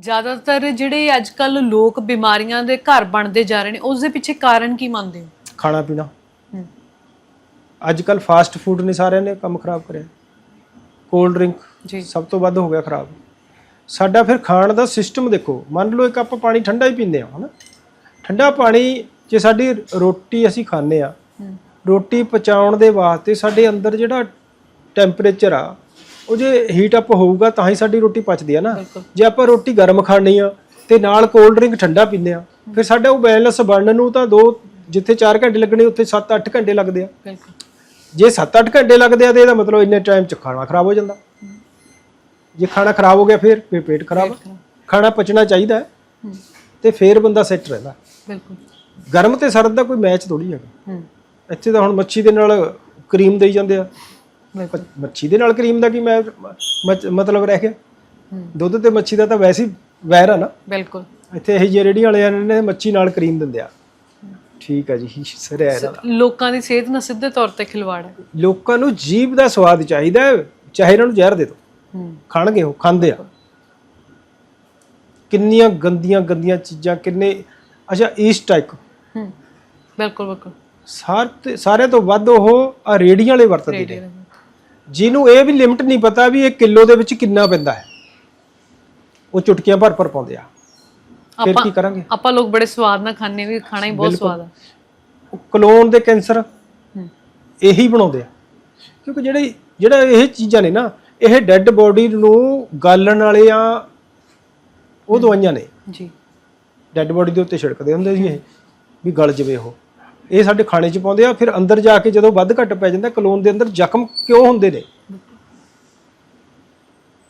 ਜ਼ਿਆਦਾਤਰ ਜਿਹੜੇ ਅੱਜ ਕੱਲ ਲੋਕ ਬਿਮਾਰੀਆਂ ਦੇ ਘਰ ਬਣਦੇ ਜਾ ਰਹੇ ਨੇ ਉਸ ਦੇ ਪਿੱਛੇ ਕਾਰਨ ਕੀ ਮੰਨਦੇ ਹੋ? ਖਾਣਾ ਪੀਣਾ। ਅੱਜ ਕੱਲ ਫਾਸਟ ਫੂਡ ਨੇ ਸਾਰਿਆਂ ਨੇ ਕੰਮ ਖਰਾਬ ਕਰਿਆ। ਕੋਲਡ ਡਰਿੰਕ ਜੀ। ਸਭ ਤੋਂ ਵੱਧ ਹੋ ਗਿਆ ਖਰਾਬ। ਸਾਡਾ ਫਿਰ ਖਾਣ ਦਾ ਸਿਸਟਮ ਦੇਖੋ ਮੰਨ ਲਓ ਇੱਕ ਆਪਾਂ ਪਾਣੀ ਠੰਡਾ ਹੀ ਪੀਂਦੇ ਆ ਹਨਾ? ਠੰਡਾ ਪਾਣੀ ਜੇ ਸਾਡੀ ਰੋਟੀ ਅਸੀਂ ਖਾਂਦੇ ਆ ਰੋਟੀ ਪਚਾਉਣ ਦੇ ਵਾਸਤੇ ਸਾਡੇ ਅੰਦਰ ਜਿਹੜਾ ਟੈਂਪਰੇਚਰ ਆ ਉਹ ਜੇ ਹੀਟ ਅਪ ਹੋਊਗਾ ਤਾਂ ਹੀ ਸਾਡੀ ਰੋਟੀ ਪਚਦੀ ਆ ਨਾ। ਜੇ ਆਪਾਂ ਰੋਟੀ ਗਰਮ ਖਾਣੀ ਆ ਤੇ ਨਾਲ ਕੋਲਡ ਡਰਿੰਕ ਠੰਡਾ ਪੀਂਦੇ ਆ ਫਿਰ ਸਾਡਾ ਉਹ ਬੈਲੈਂਸ ਬਣਨ ਨੂੰ ਤਾਂ ਦੋ ਜਿੱਥੇ 4 ਘੰਟੇ ਲੱਗਣੇ ਉੱਥੇ 7-8 ਘੰਟੇ ਲੱਗਦੇ ਆ। ਜੇ 7-8 ਘੰਟੇ ਲੱਗਦੇ ਆ ਤੇ ਇਹਦਾ ਮਤਲਬ ਇੰਨੇ ਟਾਈਮ ਚ ਖਾਣਾ ਖਰਾਬ ਹੋ ਜਾਂਦਾ। ਜੇ ਖਾਣਾ ਖਰਾਬ ਹੋ ਗਿਆ ਫਿਰ ਪੇਟ ਖਰਾਬ ਖਾਣਾ ਪਚਣਾ ਚਾਹੀਦਾ ਤੇ ਫਿਰ ਬੰਦਾ ਸੈੱਟ ਰਹਿੰਦਾ। ਬਿਲਕੁਲ। ਗਰਮ ਤੇ ਸਰਦ ਦਾ ਕੋਈ ਮੈਚ ਥੋੜੀ ਹੈਗਾ। ਇੱਥੇ ਤਾਂ ਹੁਣ ਮੱਛੀ ਦੇ ਨਾਲ ਕਰੀਮ ਦੇਈ ਜਾਂਦੇ ਆ। ਬਿਲਕੁਲ ਮੱਛੀ ਦੇ ਨਾਲ ਕਰੀਮ ਦਾ ਕੀ ਮੈਂ ਮਤਲਬ ਰਹਿ ਗਿਆ। ਦੁੱਧ ਤੇ ਮੱਛੀ ਦਾ ਤਾਂ ਵੈਸੇ ਹੀ ਵੈਰ ਆ ਨਾ। ਬਿਲਕੁਲ। ਇੱਥੇ ਇਹ ਜਿਹੇ ਰੇੜੀਆਂ ਵਾਲਿਆਂ ਨੇ ਮੱਛੀ ਨਾਲ ਕਰੀਮ ਦਿੰਦੇ ਆ। ਠੀਕ ਆ ਜੀ ਸਿਰ ਇਹਦਾ ਲੋਕਾਂ ਦੀ ਸਿਹਤ ਨਾਲ ਸਿੱਧੇ ਤੌਰ ਤੇ ਖਿਲਵਾੜ ਹੈ। ਲੋਕਾਂ ਨੂੰ ਜੀਭ ਦਾ ਸਵਾਦ ਚਾਹੀਦਾ ਹੈ, ਚਾਹੇ ਇਹਨਾਂ ਨੂੰ ਜ਼ਹਿਰ ਦੇ ਦਿਓ ਖਾਣਗੇ ਉਹ ਖਾਂਦੇ ਆ। ਕਿੰਨੀਆਂ ਗੰਦੀਆਂ ਗੰਦੀਆਂ ਚੀਜ਼ਾਂ ਕਿੰਨੇ ਅੱਛਾ ਈਸਟ ਹੂੰ। ਬਿਲਕੁਲ ਬਿਲਕੁਲ। ਸਾਰੇ ਤੋਂ ਵੱਧ ਉਹ ਆ ਰੇੜੀਆਂ ਵਾਲੇ ਵਰਤਦੇ ਨੇ। ਜਿਹਨੂੰ ਇਹ ਵੀ ਲਿਮਟ ਨਹੀਂ ਪਤਾ ਵੀ ਇਹ ਕਿਲੋ ਦੇ ਵਿੱਚ ਕਿੰਨਾ ਪੈਂਦਾ ਹੈ। ਉਹ ਚੁਟਕੀਆਂ ਭਰ ਭਰ ਪਾਉਂਦੇ ਆ। ਫਿਰ ਕੀ ਕਰਾਂਗੇ? ਆਪਾਂ ਲੋਕ ਬੜੇ ਸਵਾਦ ਨਾਲ ਖਾਣੇ ਵੀ ਖਾਣਾ ਹੀ ਬਹੁਤ ਸਵਾਦ ਉਹ ਕਲੋਨ ਦੇ ਕੈਂਸਰ ਇਹੀ ਬਣਾਉਂਦੇ ਆ। ਕਿਉਂਕਿ ਜਿਹੜੇ ਜਿਹੜਾ ਇਹ ਚੀਜ਼ਾਂ ਨੇ ਨਾ ਇਹ ਡੈੱਡ ਬੋਡੀ ਨੂੰ ਗਾਲਣ ਵਾਲੇ ਆ ਉਹ ਦਵਾਈਆਂ ਨੇ। ਜੀ। ਡੈੱਡ ਬੋਡੀ ਦੇ ਉੱਤੇ ਛਿੜਕਦੇ ਹੁੰਦੇ ਸੀ ਇਹ ਵੀ ਗਲ ਜਵੇ ਉਹ। ਇਹ ਸਾਡੇ ਖਾਣੇ 'ਚ ਪਾਉਂਦੇ ਆ ਫਿਰ ਅੰਦਰ ਜਾ ਕੇ ਜਦੋਂ ਵੱਧ ਘੱਟ ਪੈ ਜਾਂਦਾ ਕਲੋਨ ਦੇ ਅੰਦਰ ਜ਼ਖਮ ਕਿਉਂ ਹੁੰਦੇ ਨੇ?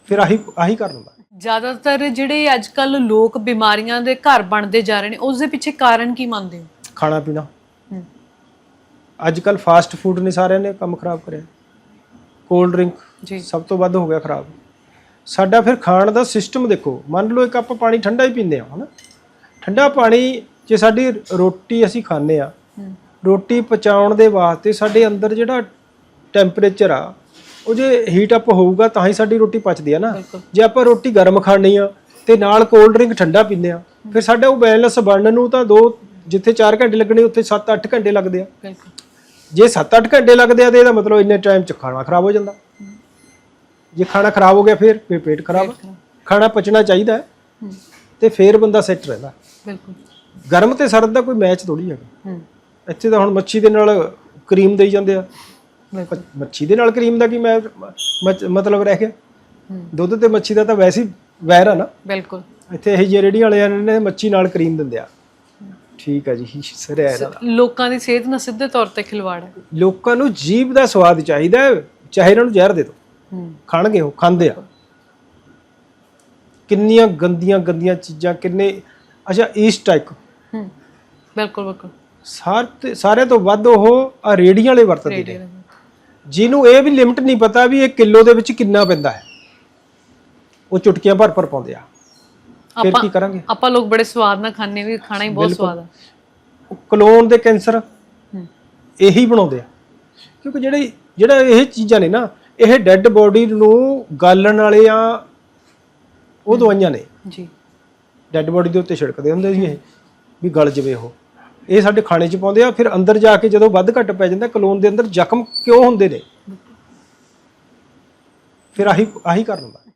ਫਿਰ ਆਹੀ ਆਹੀ ਕਾਰਨ ਹੁੰਦਾ। ਜ਼ਿਆਦਾਤਰ ਜਿਹੜੇ ਅੱਜ ਕੱਲ ਲੋਕ ਬਿਮਾਰੀਆਂ ਦੇ ਘਰ ਬਣਦੇ ਜਾ ਰਹੇ ਨੇ ਉਸ ਦੇ ਪਿੱਛੇ ਕਾਰਨ ਕੀ ਮੰਨਦੇ ਹੋ? ਖਾਣਾ ਪੀਣਾ। ਅੱਜ ਕੱਲ ਫਾਸਟ ਫੂਡ ਨੇ ਸਾਰਿਆਂ ਨੇ ਕੰਮ ਖਰਾਬ ਕਰਿਆ। ਕੋਲਡ ਡਰਿੰਕ ਜੀ। ਸਭ ਤੋਂ ਵੱਧ ਹੋ ਗਿਆ ਖਰਾਬ। ਸਾਡਾ ਫਿਰ ਖਾਣ ਦਾ ਸਿਸਟਮ ਦੇਖੋ ਮੰਨ ਲਓ ਇੱਕ ਆਪਾਂ ਪਾਣੀ ਠੰਡਾ ਹੀ ਪੀਂਦੇ ਆ ਹਨਾ? ਠੰਡਾ ਪਾਣੀ ਜੇ ਸਾਡੀ ਰੋਟੀ ਅਸੀਂ ਖਾਂਦੇ ਆ ਰੋਟੀ ਪਚਾਉਣ ਦੇ ਵਾਸਤੇ ਸਾਡੇ ਅੰਦਰ ਜਿਹੜਾ ਟੈਂਪਰੇਚਰ ਆ ਉਹ ਜੇ ਹੀਟ ਅਪ ਹੋਊਗਾ ਤਾਂ ਹੀ ਸਾਡੀ ਰੋਟੀ ਪਚਦੀ ਆ ਨਾ। ਜੇ ਆਪਾਂ ਰੋਟੀ ਗਰਮ ਖਾਣੀ ਆ ਤੇ ਨਾਲ ਕੋਲਡ ਡਰਿੰਕ ਠੰਡਾ ਪੀਂਦੇ ਆ ਫਿਰ ਸਾਡਾ ਉਹ ਬੈਲੈਂਸ ਬਣਨ ਨੂੰ ਤਾਂ ਦੋ ਜਿੱਥੇ 4 ਘੰਟੇ ਲੱਗਣੇ ਉੱਥੇ 7-8 ਘੰਟੇ ਲੱਗਦੇ ਆ। ਜੇ 7-8 ਘੰਟੇ ਲੱਗਦੇ ਆ ਤੇ ਇਹਦਾ ਮਤਲਬ ਇੰਨੇ ਟਾਈਮ ਚ ਖਾਣਾ ਖਰਾਬ ਹੋ ਜਾਂਦਾ। ਜੇ ਖਾਣਾ ਖਰਾਬ ਹੋ ਗਿਆ ਫਿਰ ਪੇਟ ਖਰਾਬ ਖਾਣਾ ਪਚਣਾ ਚਾਹੀਦਾ ਤੇ ਫਿਰ ਬੰਦਾ ਸੈੱਟ ਰਹਿੰਦਾ। ਬਿਲਕੁਲ। ਗਰਮ ਤੇ ਸਰਦ ਦਾ ਕੋਈ ਮੈਚ ਥੋੜੀ ਹੈਗਾ। ਹੂੰ। ਇੱਥੇ ਤਾਂ ਹੁਣ ਮੱਛੀ ਦੇ ਨਾਲ ਕਰੀਮ ਦੇਈ ਜਾਂਦੇ ਆ। ਮੱਛੀ ਦੇ ਨਾਲ ਕਰੀਮ ਦਾ ਕੀ ਮੈਂ ਮਤਲਬ ਰਹਿ ਗਿਆ। ਦੁੱਧ ਤੇ ਮੱਛੀ ਦਾ ਤਾਂ ਵੈਸੇ ਹੀ ਵੈਰ ਆ ਨਾ। ਬਿਲਕੁਲ। ਇੱਥੇ ਇਹ ਜਿਹੇ ਰੇੜੀਆਂ ਵਾਲਿਆਂ ਨੇ ਮੱਛੀ ਨਾਲ ਕਰੀਮ ਦਿੰਦੇ ਆ। ਠੀਕ ਆ ਜੀ ਸਿਰ ਹੈ ਇਹਦਾ ਲੋਕਾਂ ਦੀ ਸਿਹਤ ਨਾਲ ਸਿੱਧੇ ਤੌਰ ਤੇ ਖਿਲਵਾੜ ਹੈ। ਲੋਕਾਂ ਨੂੰ ਜੀਭ ਦਾ ਸਵਾਦ ਚਾਹੀਦਾ ਹੈ, ਚਾਹੇ ਇਹਨਾਂ ਨੂੰ ਜ਼ਹਿਰ ਦੇ ਦਿਓ। ਖਾਣਗੇ ਉਹ ਖਾਂਦੇ ਆ। ਕਿੰਨੀਆਂ ਗੰਦੀਆਂ ਗੰਦੀਆਂ ਚੀਜ਼ਾਂ ਕਿੰਨੇ ਅੱਛਾ ਈਸਟ ਹੂੰ। ਬਿਲਕੁਲ ਬਿਲਕੁਲ। ਸਾਰੇ ਸਾਰਿਆਂ ਤੋਂ ਵੱਧ ਉਹ ਆ ਰੇੜੀਆਂ ਵਾਲੇ ਵਰਤਦੇ ਨੇ। ਜਿਹਨੂੰ ਇਹ ਵੀ ਲਿਮਟ ਨਹੀਂ ਪਤਾ ਵੀ ਇਹ ਕਿਲੋ ਦੇ ਵਿੱਚ ਕਿੰਨਾ ਪੈਂਦਾ ਹੈ। ਉਹ ਚੁਟਕੀਆਂ ਭਰ ਭਰ ਪਾਉਂਦੇ ਆ। ਫਿਰ ਕੀ ਕਰਾਂਗੇ? ਆਪਾਂ ਲੋਕ ਬੜੇ ਸਵਾਦ ਨਾਲ ਖਾਣੇ ਵੀ ਖਾਣਾ ਹੀ ਬਹੁਤ ਸਵਾਦ ਉਹ ਕਲੋਨ ਦੇ ਕੈਂਸਰ ਇਹੀ ਬਣਾਉਂਦੇ ਆ। ਕਿਉਂਕਿ ਜਿਹੜੇ ਜਿਹੜਾ ਇਹ ਚੀਜ਼ਾਂ ਨੇ ਨਾ ਇਹ ਡੈੱਡ ਬੋਡੀ ਨੂੰ ਗਾਲਣ ਵਾਲੇ ਆ ਉਹ ਦਵਾਈਆਂ ਨੇ। ਜੀ। ਡੈੱਡ ਬੋਡੀ ਦੇ ਉੱਤੇ ਛਿੜਕਦੇ ਹੁੰਦੇ ਸੀ ਇਹ ਵੀ ਗਲ ਜਵੇ ਉਹ। ਇਹ ਸਾਡੇ ਖਾਣੇ 'ਚ ਪਾਉਂਦੇ ਆ, ਫਿਰ ਅੰਦਰ ਜਾ ਕੇ ਜਦੋਂ ਵੱਧ ਘੱਟ ਪੈ ਜਾਂਦਾ, ਕਲੋਨ ਦੇ ਅੰਦਰ ਜ਼ਖਮ ਕਿਉਂ ਹੁੰਦੇ ਨੇ? ਫਿਰ ਆਹੀ ਆਹੀ ਕਾਰਨ ਹੁੰਦਾ।